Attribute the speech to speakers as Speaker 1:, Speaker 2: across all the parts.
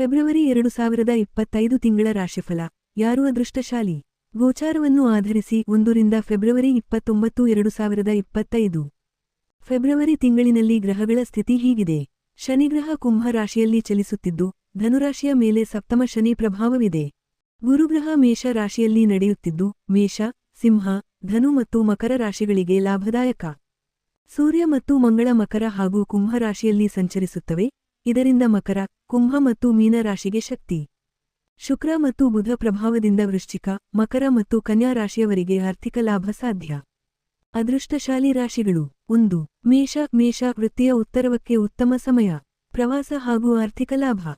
Speaker 1: February ಎರಡು ಸಾವಿರದ ಇಪ್ಪತ್ತೈದು ತಿಂಗಳ ರಾಶಿಫಲ. ಯಾರು ಅದೃಷ್ಟಶಾಲಿ? ಗೋಚಾರವನ್ನು ಆಧರಿಸಿ ಒಂದರಿಂದ ಫೆಬ್ರವರಿ ಇಪ್ಪತ್ತೊಂಬತ್ತು ಎರಡು ಸಾವಿರದ ಇಪ್ಪತ್ತೈದು. ಫೆಬ್ರವರಿ ತಿಂಗಳಿನಲ್ಲಿ ಗ್ರಹಗಳ ಸ್ಥಿತಿ ಹೀಗಿದೆ. ಶನಿಗ್ರಹ ಕುಂಭ ರಾಶಿಯಲ್ಲಿ ಚಲಿಸುತ್ತಿದ್ದು, ಧನುರಾಶಿಯ ಮೇಲೆ ಸಪ್ತಮ ಶನಿ ಪ್ರಭಾವವಿದೆ. ಗುರುಗ್ರಹ ಮೇಷ ರಾಶಿಯಲ್ಲಿ ನಡೆಯುತ್ತಿದ್ದು, ಮೇಷ, ಸಿಂಹ, ಧನು ಮತ್ತು ಮಕರ ರಾಶಿಗಳಿಗೆ ಲಾಭದಾಯಕ. ಸೂರ್ಯ ಮತ್ತು ಮಂಗಳ ಮಕರ ಹಾಗೂ ಕುಂಭ ರಾಶಿಯಲ್ಲಿ ಸಂಚರಿಸುತ್ತವೆ. ಇದರಿಂದ ಮಕರ, ಕುಂಭ ಮತ್ತು ಮೀನ ರಾಶಿಗೆ ಶಕ್ತಿ. ಶುಕ್ರ ಮತ್ತು ಬುಧ ಪ್ರಭಾವದಿಂದ ವೃಶ್ಚಿಕ, ಮಕರ ಮತ್ತು ಕನ್ಯಾ ರಾಶಿಯವರಿಗೆ ಆರ್ಥಿಕ ಲಾಭ ಸಾಧ್ಯ. ಅದೃಷ್ಟಶಾಲಿ ರಾಶಿಗಳು. ಒಂದು, ಮೇಷ ಮೇಷ ವೃತ್ತಿಯ ಉತ್ತರವಕ್ಕೆ ಉತ್ತಮ ಸಮಯ. ಪ್ರವಾಸ ಹಾಗೂ ಆರ್ಥಿಕ ಲಾಭ.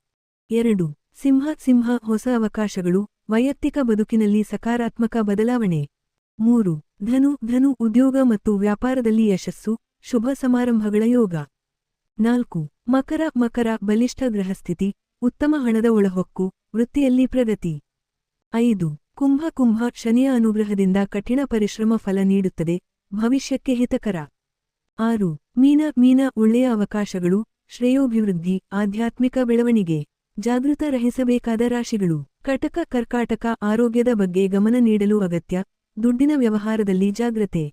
Speaker 1: ಎರಡು, ಸಿಂಹ ಸಿಂಹ ಹೊಸ ಅವಕಾಶಗಳು. ವೈಯಕ್ತಿಕ ಬದುಕಿನಲ್ಲಿ ಸಕಾರಾತ್ಮಕ ಬದಲಾವಣೆ. ಮೂರು, ಧನು ಧನು ಉದ್ಯೋಗ ಮತ್ತು ವ್ಯಾಪಾರದಲ್ಲಿ ಯಶಸ್ಸು. ಶುಭ ಸಮಾರಂಭಗಳ ಯೋಗ. ನಾಲ್ಕು ಮಕರ ಮಕರ, ಬಲಿಷ್ಠ ಗ್ರಹಸ್ಥಿತಿ ಉತ್ತಮ ಹಣದ ಒಳಹೊಕ್ಕು, ವೃತ್ತಿಯಲ್ಲಿ ಪ್ರಗತಿ. ಐದು. ಕುಂಭ ಕುಂಭ, ಶನಿಯ ಅನುಗ್ರಹದಿಂದ ಕಠಿಣ ಪರಿಶ್ರಮ ಫಲ ನೀಡುತ್ತದೆ, ಭವಿಷ್ಯಕ್ಕೆ ಹಿತಕರ. ಆರು. ಮೀನ ಮೀನ, ಒಳ್ಳೆಯ ಅವಕಾಶಗಳು, ಶ್ರೇಯೋಭಿವೃದ್ಧಿ, ಆಧ್ಯಾತ್ಮಿಕ ಬೆಳವಣಿಗೆ, ಜಾಗೃತ ರಹಿಸಬೇಕಾದ ರಾಶಿಗಳು. ಕಟಕ, ಕರ್ಕಾಟಕ, ಆರೋಗ್ಯದ ಬಗ್ಗೆ ಗಮನ ನೀಡಲು ಅಗತ್ಯ, ದುಡ್ಡಿನ ವ್ಯವಹಾರದಲ್ಲಿ ಜಾಗ್ರತೆ.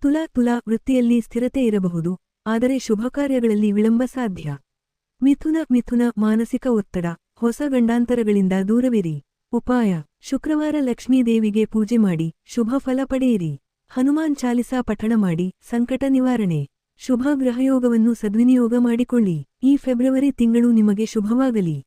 Speaker 1: ತುಲಾ ತುಲಾ, ವೃತ್ತಿಯಲ್ಲಿ ಸ್ಥಿರತೆ ಇರಬಹುದು ಆದರೆ ಶುಭ ಕಾರ್ಯಗಳಲ್ಲಿ ವಿಳಂಬ ಸಾಧ್ಯ. ಮಿಥುನ ಮಿಥುನ ಮಾನಸಿಕ ಒತ್ತಡ, ಹೊಸ ಗಂಡಾಂತರಗಳಿಂದ ದೂರವಿರಿ. ಉಪಾಯ, ಶುಕ್ರವಾರ ಲಕ್ಷ್ಮೀದೇವಿಗೆ ಪೂಜೆ ಮಾಡಿ, ಶುಭ ಫಲ ಪಡೆಯಿರಿ. ಹನುಮಾನ್ ಚಾಲಿಸಾ ಪಠಣ ಮಾಡಿ, ಸಂಕಟ ನಿವಾರಣೆ. ಶುಭ ಗ್ರಹಯೋಗವನ್ನು ಸದ್ವಿನಿಯೋಗ ಮಾಡಿಕೊಳ್ಳಿ. ಈ ಫೆಬ್ರವರಿ ತಿಂಗಳು ನಿಮಗೆ ಶುಭವಾಗಲಿ.